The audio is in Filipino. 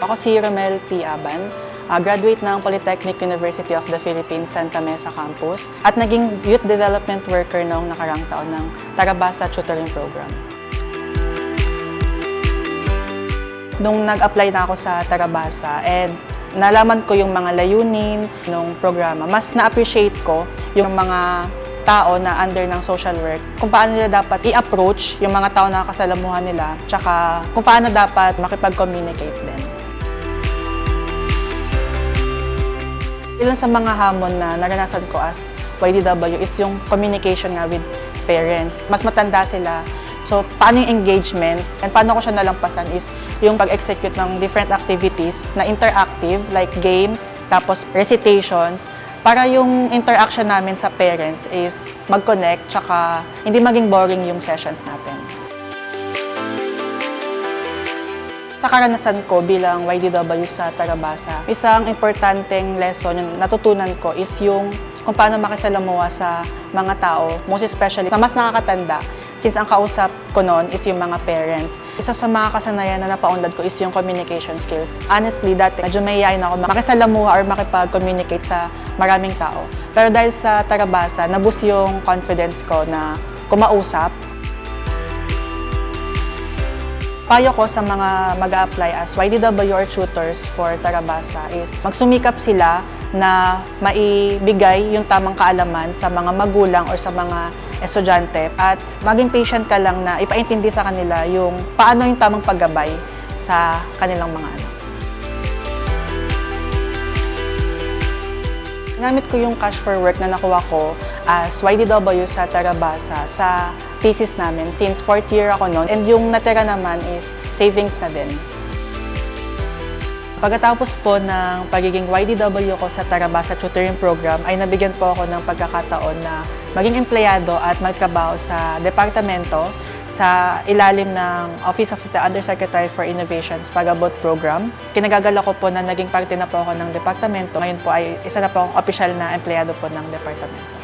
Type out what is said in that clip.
Ako si Romel P. Aban, ah, graduate ng Polytechnic University of the Philippines, Santa Mesa Campus, at naging youth development worker noong nakarang taon ng Tarabasa Tutoring Program. Nung nag-apply na ako sa Tarabasa and nalaman ko yung mga layunin ng programa, mas na-appreciate ko yung mga tao na under ng social work, kung paano nila dapat i-approach yung mga tao na kasalamuhan nila, tsaka kung paano dapat makipag-communicate din. Ilan sa mga hamon na naranasan ko as YDW is yung communication nga with parents. Mas matanda sila. So, paano yung engagement and paano ko siya nalampasan is yung pag-execute ng different activities na interactive like games, tapos recitations, para yung interaction namin sa parents is mag-connect tsaka hindi maging boring yung sessions natin. Sa karanasan ko bilang YDW sa Tarabasa, isang importanteng lesson yung natutunan ko is yung kung paano makisalamuha sa mga tao, most especially sa mas nakakatanda, since ang kausap ko noon is yung mga parents. Isa sa mga kasanayan na napaunlad ko is yung communication skills. Honestly, dati medyo mahihayin ako makisalamuha or makipag-communicate sa maraming tao. Pero dahil sa Tarabasa, nabus yung confidence ko na kumausap payo ko sa mga mag apply as YDW or tutors for Tarabasa is magsumikap sila na maibigay yung tamang kaalaman sa mga magulang or sa mga estudyante at maging patient ka lang na ipaintindi sa kanila yung paano yung tamang paggabay sa kanilang mga anak. Gamit ko yung cash for work na nakuha ko as YDW sa Tarabasa sa thesis namin since fourth year ako noon and yung natira naman is savings na din. Pagkatapos po ng pagiging YDW ko sa Tarabasa Tutoring Program ay nabigyan po ako ng pagkakataon na maging empleyado at magtrabaho sa departamento sa ilalim ng Office of the Undersecretary for Innovations Pagabot Program. Kinagagala ko po na naging parte na po ako ng departamento. Ngayon po ay isa na po akong opisyal na empleyado po ng departamento.